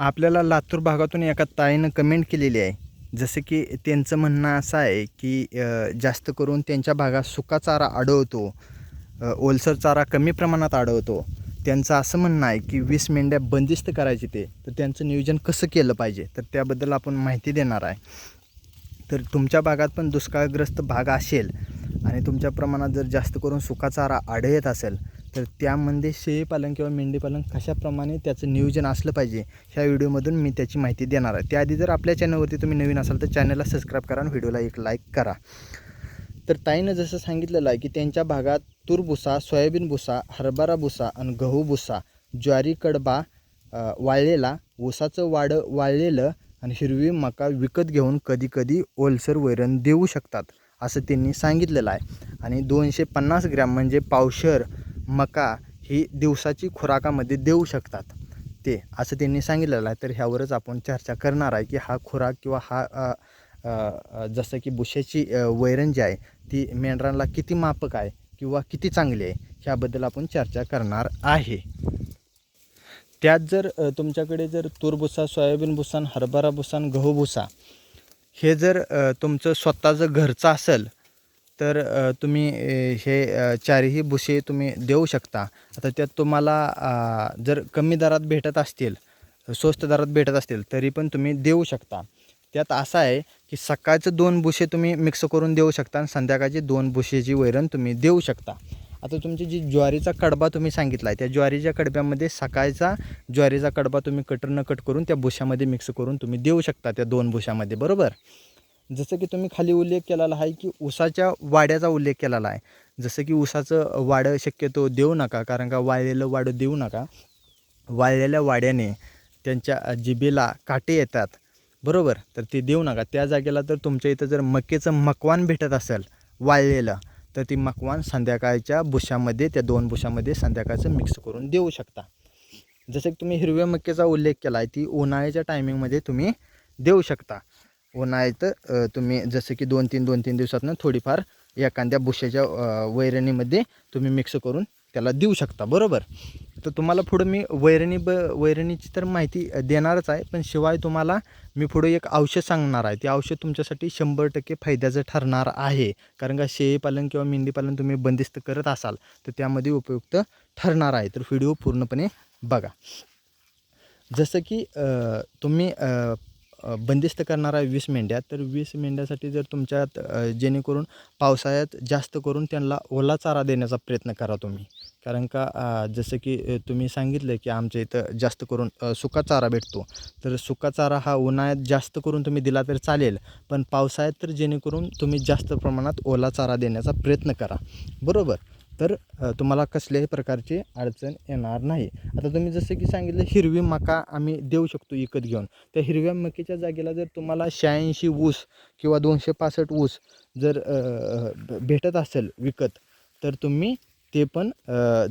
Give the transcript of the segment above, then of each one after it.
आपल्याला लातूर भागातून एका ताईनं कमेंट केलेली आहे. जसं की त्यांचं म्हणणं असं आहे की जास्त करून त्यांच्या भागात सुका चारा आढळतो ओलसर चारा कमी प्रमाणात आढळतो. त्यांचं असं म्हणणं आहे की वीस मेंढ्या बंदिस्त करायचे ते तर त्यांचं नियोजन कसं केलं पाहिजे तर त्याबद्दल आपण माहिती देणार आहे. तर तुमच्या भागात पण दुष्काळग्रस्त भाग असेल आणि तुमच्या प्रमाणात जर जास्त करून सुका चारा आढळत असेल तर त्यामध्ये शेळीपालन किंवा मेंढीपालन कशाप्रमाणे त्याचं नियोजन असलं पाहिजे ह्या व्हिडिओमधून मी त्याची माहिती देणार आहे. त्याआधी जर आपल्या चॅनलवरती तुम्ही नवीन असाल तर चॅनलला सबस्क्राईब करा आणि व्हिडिओला एक लाईक करा. तर ताईनं जसं सांगितलेलं आहे की त्यांच्या भागात तूर भुसा सोयाबीन भुसा हरभरा भुसा आणि गहू भुसा ज्वारी कडबा वाळलेला ऊसाचं वाड वाळलेलं आणि हिरवी मका विकत घेऊन कधीकधी ओलसर वैरण देऊ शकतात असं त्यांनी सांगितलेलं आहे. आणि दोनशे पन्नास ग्रॅम म्हणजे पावशर मका ही दिवसाची खुराकामध्ये देऊ शकतात. ते असं त्यांनी सांगितलेलं आहे. तर ह्यावरच आपण चर्चा करणार आहे की हा खुराक किंवा हा जसं की बुशाची वैरण जी आहे ती मेंढरांना किती मापक आहे किंवा किती चांगली आहे ह्याबद्दल आपण चर्चा करणार आहे. त्यात जर तुमच्याकडे जर तूर भुसा सोयाबीन भुसान हरभरा भुसान गहू भुसा हे जर तुमचं स्वतःचं घरचं असेल तर तुम्ही हे चारही भुसे तुम्ही देऊ शकता. आता त्यात तुम्हाला जर कमी दरात भेटत असतील स्वस्त दरात भेटत असतील तरी पण तुम्ही देऊ शकता. त्यात असं आहे की सकाळचं दोन बुशे तुम्ही मिक्स करून देऊ शकता आणि संध्याकाळची दोन बुशेची वैरण तुम्ही देऊ शकता. आता तुमची जी ज्वारीचा कडबा तुम्ही सांगितला आहे त्या ज्वारीच्या कडब्यामध्ये सकाळचा ज्वारीचा कडबा तुम्ही कटरनं कट करून त्या बुशामध्ये मिक्स करून तुम्ही देऊ शकता त्या दोन बुशामध्ये बरोबर? जसं की तुम्ही खाली उल्लेख केलेला आहे की ऊसाच्या वाड्याचा उल्लेख केलेला आहे. जसं की ऊसाचं वाडं शक्यतो देऊ नका कारण का वाळलेलं वाडं देऊ नका. वाळलेल्या वाड्याने त्यांच्या जिभेला काटे येतात बरोबर? तर ते देऊ नका. त्या जागेला तर तुमच्या इथं जर मक्केचं मकवान भेटत असेल वाळलेलं तर ती मकवान संध्याकाळच्या बुशामध्ये त्या दोन बुशामध्ये संध्याकाळचं मिक्स करून देऊ शकता. जसं की तुम्ही हिरव्या मक्याचा उल्लेख केला आहे ती उन्हाळ्याच्या टायमिंगमध्ये तुम्ही देऊ शकता. उन्हाळ्यात तर तुम्ही जसं की दोन तीन दोन तीन दिवसातनं थोडीफार एखाद्या बुशाच्या वैरणीमध्ये तुम्ही मिक्स करून त्याला देऊ शकता बरोबर? तर तुम्हाला पुढं मी वैरणी ब वैरणीची तर माहिती देणारच आहे पण शिवाय तुम्हाला मी पुढं एक औषध सांगणार आहे. ते औषध तुमच्यासाठी शंभर टक्के फायद्याचं ठरणार आहे. कारण का शेळीपालन किंवा मेंढीपालन तुम्ही बंदिस्त करत असाल तर त्यामध्ये उपयुक्त ठरणार आहे. तर व्हिडिओ पूर्णपणे बघा. जसं की तुम्ही बंदिस्त करणार आहे वीस मेंढ्या तर वीस मेंढ्यासाठी जर तुमच्यात जेणेकरून पावसाळ्यात जास्त करून त्यांना ओला चारा देण्याचा प्रयत्न करा तुम्ही. कारण का जसं की तुम्ही सांगितलं की आमच्या इथं जास्त करून सुका चारा भेटतो. तर सुका चारा हा उन्हाळ्यात जास्त करून तुम्ही दिला तर चालेल. पण पावसाळ्यात तर जेणेकरून तुम्ही जास्त प्रमाणात ओला चारा देण्याचा प्रयत्न करा. बरोबर? तर तुम्हाला कसल्याही प्रकारची अडचण येणार नाही. आता तुम्ही जसं की सांगितलं हिरवी मका आम्ही देऊ शकतो विकत घेऊन. त्या हिरव्या मकीच्या जागेला जर तुम्हाला शहाऐंशी ऊस किंवा दोनशे पासष्ट ऊस जर भेटत असेल विकत तर तुम्ही ते पण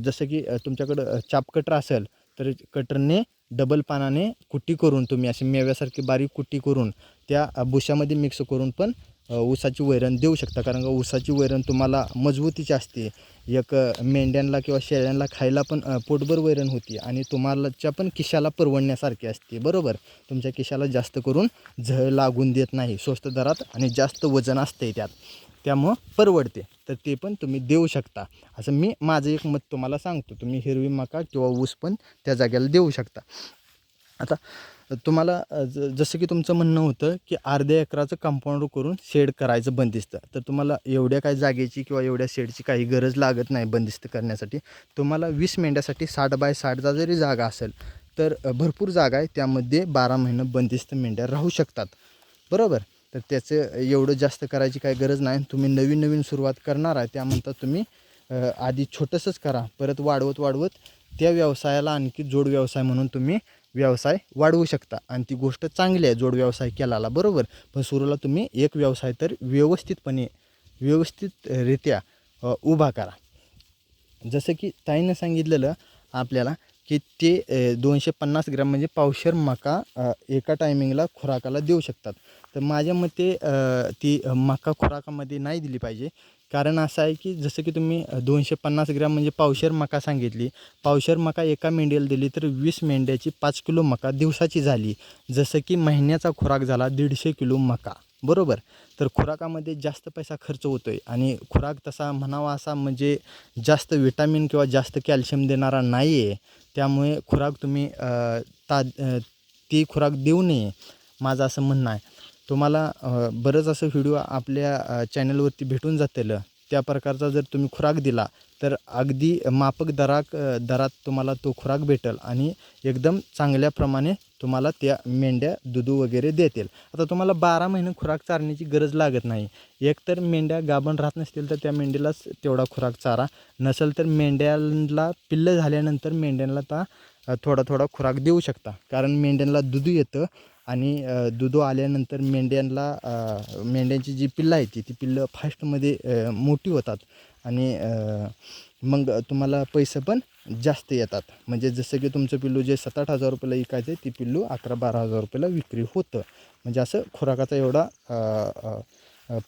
जसं की तुमच्याकडं चापकटर चाप कटर असेल तर कटरने डबल पानाने कुट्टी करून तुम्ही अशी मेव्यासारखी बारीक कुट्टी करून त्या अ, बुशामध्ये मिक्स करून पण ऊसाची वैरण देऊ शकता. कारण का ऊसाची वैरण तुम्हाला मजबूतीची असते. एक मेंढ्यांना किंवा शेळ्यांना खायला पण पोटभर वैरण होती आणि तुम्हालाच्या पण खिशाला परवडण्यासारखी असते. बरोबर? तुमच्या खिशाला जास्त करून झळ लागून देत नाही. स्वस्त दरात आणि जास्त वजन असते त्यात. त्यामुळं परवडते. तर ते पण तुम्ही देऊ शकता. असं मी माझं एक मत तुम्हाला सांगतो. तुम्ही हिरवी मका किंवा ऊस पण त्या जागेला देऊ शकता. आता तुम्हाला ज जसं की तुमचं म्हणणं होतं की अर्ध्या एकराचं कंपाऊंड करून शेड करायचं बंदिस्त. तर तुम्हाला एवढ्या काय जागेची किंवा एवढ्या शेडची काही गरज लागत नाही बंदिस्त करण्यासाठी. तुम्हाला वीस मेंढ्यासाठी साठ बाय साठचा जरी जागा असेल तर भरपूर जागा आहे. त्यामध्ये बारा महिनं बंदिस्त मेंढ्या राहू शकतात. बरोबर? तर त्याचं एवढं जास्त करायची काही गरज नाही. तुम्ही नवीन नवीन सुरुवात करणार आहे त्यानंतर तुम्ही आधी छोटंसंच करा. परत वाढवत वाढवत त्या व्यवसायाला आणखी जोड व्यवसाय म्हणून तुम्ही व्यवसाय वाढवू शकता. आणि ती गोष्ट चांगली आहे जोड व्यवसाय केलाला बरोबर. पण सुरूला तुम्ही एक व्यवसाय तर व्यवस्थितपणे व्यवस्थितरित्या उभा करा. जसं की ताईनं सांगितलेलं आपल्याला की ते दोनशे पन्नास ग्रॅम म्हणजे पावशर मका एका टायमिंगला खुराकाला देऊ शकतात. तर माझ्या मते ती मका खुराकामध्ये नाही दिली पाहिजे. कारण असं आहे की जसं की तुम्ही दोनशे पन्नास ग्रॅम म्हणजे पावशेर मका सांगितली. पावशेर मका एका मेंढ्याला दिली तर वीस मेंढ्याची पाच किलो मका दिवसाची झाली. जसं की महिन्याचा खुराक झाला दीडशे किलो मका. बरोबर? तर खुराकामध्ये जास्त पैसा खर्च होतो आहे आणि खुराक तसा म्हणावा असा म्हणजे जास्त विटामिन किंवा जास्त कॅल्शियम देणारा नाही आहे त्यामुळे खुराक तुम्ही ता ती खुराक देऊ नये. माझं असं म्हणणं आहे. तुम्हाला बरंच असं व्हिडिओ आपल्या चॅनलवरती भेटून जातील. त्या प्रकारचा जर तुम्ही खुराक दिला तर अगदी माफक दराक दरात तुम्हाला तो खुराक भेटेल आणि एकदम चांगल्याप्रमाणे तुम्हाला त्या मेंढ्या दुधू वगैरे देतील. आता तुम्हाला बारा महिने खुराक चारण्याची गरज लागत नाही. एकतर मेंढ्या गाभण राहत नसतील तर त्या मेंढीलाच तेवढा खुराक चारा. नसेल तर मेंढ्याला पिल्लं झाल्यानंतर मेंढ्यांना ता थोडा थोडा खुराक देऊ शकता. कारण मेंढ्यांना दुधू येतं आणि दुधो आल्यानंतर मेंढ्यांना मेंढ्यांची जी पिल्लं आहेत ती ती पिल्लं फास्टमध्ये मोठी होतात आणि मग तुम्हाला पैसे पण जास्त येतात. म्हणजे जसं की तुमचं पिल्लू जे सात आठ हजार रुपयाला विकायचं आहे ती पिल्लू अकरा बारा हजार रुपयाला विक्री होतं. म्हणजे असं खुराकाचा एवढा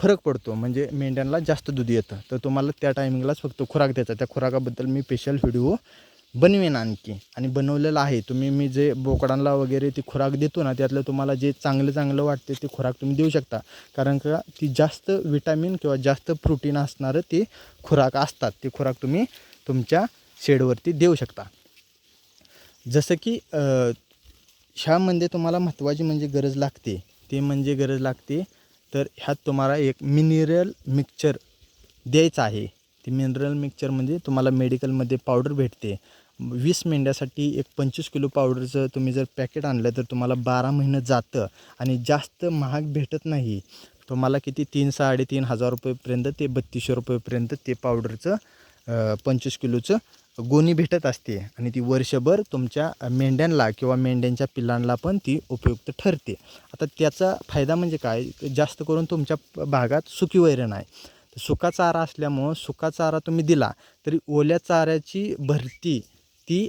फरक पडतो. म्हणजे मेंढ्यांना जास्त दूध येतं. तर तुम्हाला त्या टायमिंगलाच फक्त खुराक द्यायचा त्या खुराकाबद्दल मी स्पेशल व्हिडिओ बनवेन आणखी. आणि बनवलेलं आहे. तुम्ही मी जे बोकडांना वगैरे ती खुराक देतो ना त्यातलं तुम्हाला जे चांगलं चांगलं वाटते ते खुराक तुम्ही देऊ शकता. कारण का ती जास्त विटॅमिन किंवा जास्त प्रोटीन असणारं ते खुराक असतात. ते खुराक तुम्ही तुमच्या शेडवरती देऊ शकता. जसं की ह्यामध्ये तुम्हाला महत्त्वाची म्हणजे गरज लागते. ते म्हणजे गरज लागते तर ह्यात तुम्हाला एक मिनरल मिक्सचर द्यायचं आहे. ते मिनरल मिक्सचर म्हणजे तुम्हाला मेडिकलमध्ये पावडर भेटते. वीस मेंढ्यासाठी एक पंचवीस किलो पावडरचं तुम्ही जर पॅकेट आणलं तर तुम्हाला बारा महिनं जातं आणि जास्त महाग भेटत नाही. तुम्हाला किती? तीन साडेतीन हजार रुपयेपर्यंत ते बत्तीसशे रुपयेपर्यंत ते पावडरचं पंचवीस किलोचं गोणी भेटत असते आणि ती वर्षभर तुमच्या मेंढ्यांना किंवा मेंढ्यांच्या पिल्लांना पण ती उपयुक्त ठरते. आता त्याचा फायदा म्हणजे काय? जास्त करून तुमच्या भागात सुकी वैरण आहे. सुका चारा असल्यामुळं सुका चारा तुम्ही दिला तरी ओल्या चाऱ्याची भरती ती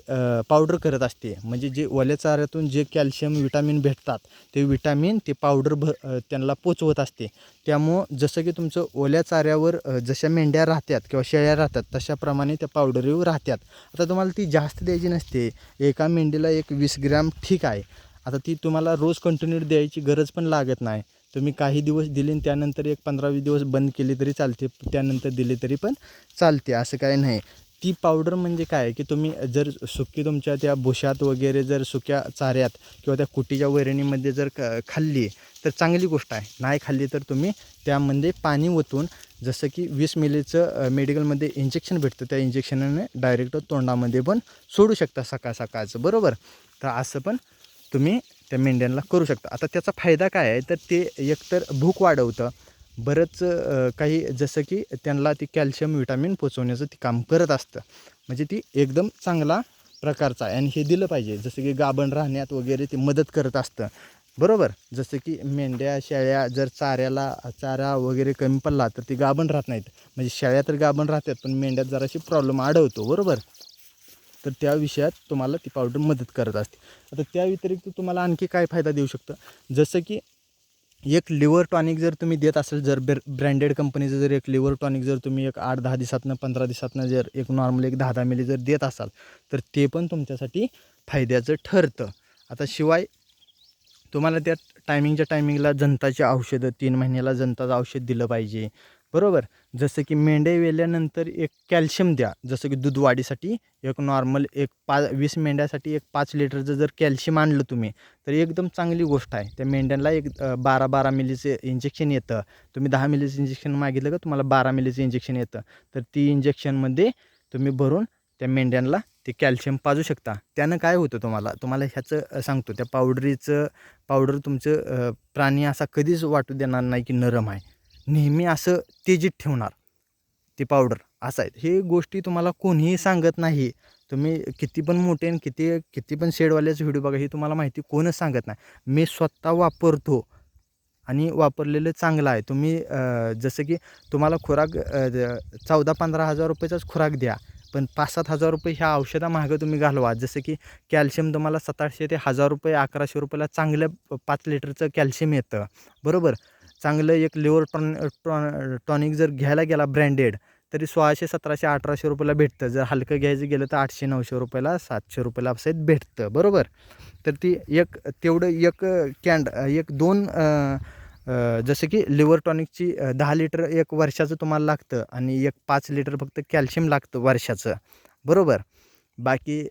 पावडर करत असते. म्हणजे जे ओल्या चाऱ्यातून जे कॅल्शियम विटामिन भेटतात ते विटामिन ते पावडर भ त्यांना पोचवत असते. त्यामुळं जसं की तुमचं ओल्या चाऱ्यावर जशा मेंढ्या राहतात किंवा शेळ्या राहतात तशाप्रमाणे त्या पावडरीवर राहतात. आता तुम्हाला ती जास्त द्यायची नसते. एका मेंढीला एक वीस ग्रॅम ठीक आहे. आता ती तुम्हाला रोज कंटिन्यू द्यायची गरज पण लागत नाही. तुम्ही काही दिवस दिले त्यानंतर एक पंधरावीस दिवस बंद केली तरी चालते त्यानंतर दिले तरी पण चालते असं काही नाही. ती पावडर म्हणजे काय? की तुम्ही जर सुकी तुमच्या त्या भुशात वगैरे जर सुक्या चाऱ्यात किंवा त्या कुटीच्या वैरणीमध्ये जर क खाल्ली तर चांगली गोष्ट आहे. नाही खाल्ली तर तुम्ही त्यामध्ये पाणी ओतून जसं की वीस मिलीचं मेडिकलमध्ये इंजेक्शन भेटतं त्या इंजेक्शनने डायरेक्ट तोंडामध्ये पण सोडू शकता सकाळ सकाळचं बरोबर? तर असं पण तुम्ही त्या मेंढ्यांना करू शकता. आता त्याचा फायदा काय आहे? तर ते एकतर भूक वाढवतं बरंच काही जसं की त्यांना ती कॅल्शियम विटामिन पोचवण्याचं ते काम करत असतं. म्हणजे ती एकदम चांगला प्रकारचा आहे. आणि हे दिलं पाहिजे. जसं की गाभण राहण्यात वगैरे ते मदत करत असतं. बरोबर? जसं की मेंढ्या शेळ्या जर चाऱ्याला चारा वगैरे कमी पडला तर ती गाभण राहत नाहीत. म्हणजे शेळ्या तर गाभण राहतात पण मेंढ्यात जराशी प्रॉब्लेम आढळतो. बरोबर? तर त्या विषयात तुम्हाला ती पावडर मदत करत असते. आता त्या व्यतिरिक्त तुम्हाला आणखी काय फायदा देऊ शकतं? जसं की एक लिव्हर टॉनिक जर तुम्ही देत असेल जर ब्र ब्रँडेड कंपनीचं जर एक लिव्हर टॉनिक जर तुम्ही एक आठ दहा दिवसातनं पंधरा दिवसातनं जर एक नॉर्मल एक दहा दहा मिली जर देत असाल तर ते पण तुमच्यासाठी फायद्याचं ठरतं. आता शिवाय तुम्हाला त्या टायमिंगच्या टायमिंगला जनताची औषधं तीन महिन्याला जनताचं औषध दिलं पाहिजे. बरोबर? जसं की मेंढ्या वेल्यानंतर एक कॅल्शियम द्या. जसं की दूध वाढीसाठी एक नॉर्मल एक पा वीस मेंढ्यासाठी एक पाच लिटरचं जर कॅल्शियम आणलं तुम्ही तर एकदम चांगली गोष्ट आहे. त्या मेंढ्यांना एक बारा बारा मिलीचं इंजेक्शन येतं. तुम्ही दहा मिलीचं इंजेक्शन मागितलं का तुम्हाला बारा मिलीचं इंजेक्शन येतं. तर ती इंजेक्शनमध्ये तुम्ही भरून त्या मेंढ्यांना ते कॅल्शियम पाजू शकता. त्यानं काय होतं तुम्हाला? तुम्हाला ह्याचं सांगतो. त्या पावडरीचं पावडर तुमचं प्राणी असा कधीच वाटू देणार नाही की नरम आहे. नेहमी असं तेजीत ठेवणार. ती पावडर असं आहे. हे गोष्टी तुम्हाला कोणीही सांगत नाही. तुम्ही किती पण मोठे आणि किती किती पण शेडवाल्याचं व्हिडिओ बघा हे तुम्हाला माहिती कोणच सांगत नाही. मी स्वतः वापरतो आणि वापरलेलं चांगलं आहे. तुम्ही जसं की तुम्हाला खुराक द- चौदा पंधरा हजार रुपयाचाच खुराक द्या. पण पाच सात हजार रुपये ह्या औषधामागं तुम्ही घालवा. जसं की कॅल्शियम तुम्हाला सतराशे ते हजार रुपये अकराशे रुपयाला चांगलं पाच लिटरचं कॅल्शियम येतं. बरोबर? चांगलं एक लिव्हर टॉन टॉ टॉनिक जर घ्यायला गेला ब्रँडेड तरी सोळाशे सतराशे अठराशे रुपयाला भेटतं. जर हलकं घ्यायचं गेलं तर आठशे नऊशे रुपयाला सातशे रुपयाला असं भेटतं. बरोबर? तर ती एक तेवढं एक कॅन्ड एक दोन जसं की लिव्हर टॉनिकची दहा लिटर एक वर्षाचं तुम्हाला लागतं आणि एक पाच लिटर फक्त कॅल्शियम लागतं वर्षाचं. बरोबर? बाकी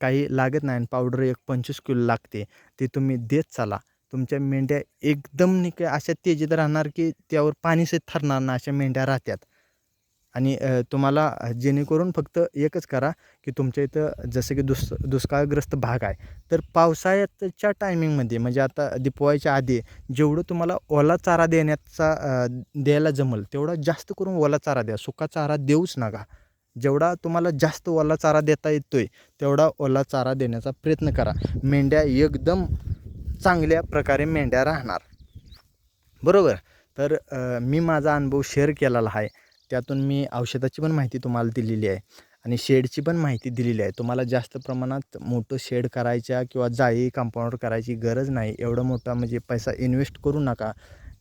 काही लागत नाही आणि पावडर एक पंचवीस किलो लागते. ते तुम्ही देत चाला. तुमच्या मेंढ्या एकदम निक अशा तेजीत राहणार की त्यावर पाणीच थरणार ना अशा मेंढ्या राहत्यात. आणि तुम्हाला जेणेकरून फक्त एकच करा की तुमच्या इथं जसं की दुस दुष्काळग्रस्त भाग आहे. तर पावसाळ्याच्या टायमिंगमध्ये म्हणजे आता दिपवायच्या आधी जेवढं तुम्हाला ओला चारा देण्याचा द्यायला जमल तेवढा जास्त करून ओला चारा द्या. सुका चारा देऊच नका. जेवढा तुम्हाला जास्त ओला चारा देता येतोय तेवढा ओला चारा देण्याचा प्रयत्न करा. मेंढ्या एकदम चांगल्या प्रकारे मेंढ्या राहणार. बरोबर? तर मी माझा अनुभव शेअर केलेला आहे. त्यातून मी औषधाची पण माहिती तुम्हाला दिलेली आहे आणि शेडची पण माहिती दिलेली आहे. तुम्हाला जास्त प्रमाणात मोठं शेड करायच्या किंवा जाळी कंपाऊंडर करायची गरज नाही. एवढं मोठा म्हणजे पैसा इन्व्हेस्ट करू नका.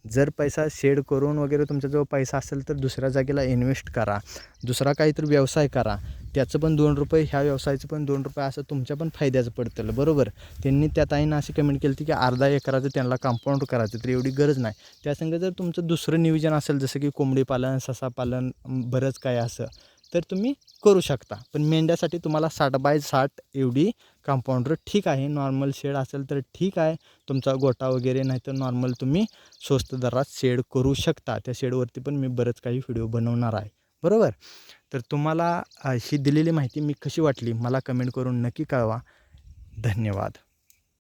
जर पैसा शेड करून वगैरे तुमच्याजवळ पैसा असेल तर दुसऱ्या जागेला इन्व्हेस्ट करा. दुसरा काहीतरी व्यवसाय करा. त्याचं पण दोन रुपये ह्या व्यवसायाचं पण दोन रुपये असं तुमच्या पण फायद्याचं पडतं. बरोबर? त्यांनी त्या ताईनं अशी कमेंट केली होती की अर्धा एकराचं त्यांना कंपाऊंड करायचं तर एवढी गरज नाही. त्यासंग जर तुमचं दुसरं नियोजन असेल जसं की कोंबडी पालन ससा पालन बरंच काय असं तर तुम्ही करू शकता. पण मेंढ्यासाठी तुम्हाला साठ बाय साठ एवढी कंपाऊंडर ठीक आहे. नॉर्मल शेड असेल तर ठीक आहे. तुमचा गोटा वगैरे नाही तर नॉर्मल तुम्ही स्वस्त दरात शेड करू शकता. त्या शेडवरती पण मी बरंच काही व्हिडिओ बनवणार आहे. बरोबर? तर तुम्हाला ही दिलेली माहिती मी कशी वाटली? मला कमेंट करून नक्की कळवा. धन्यवाद.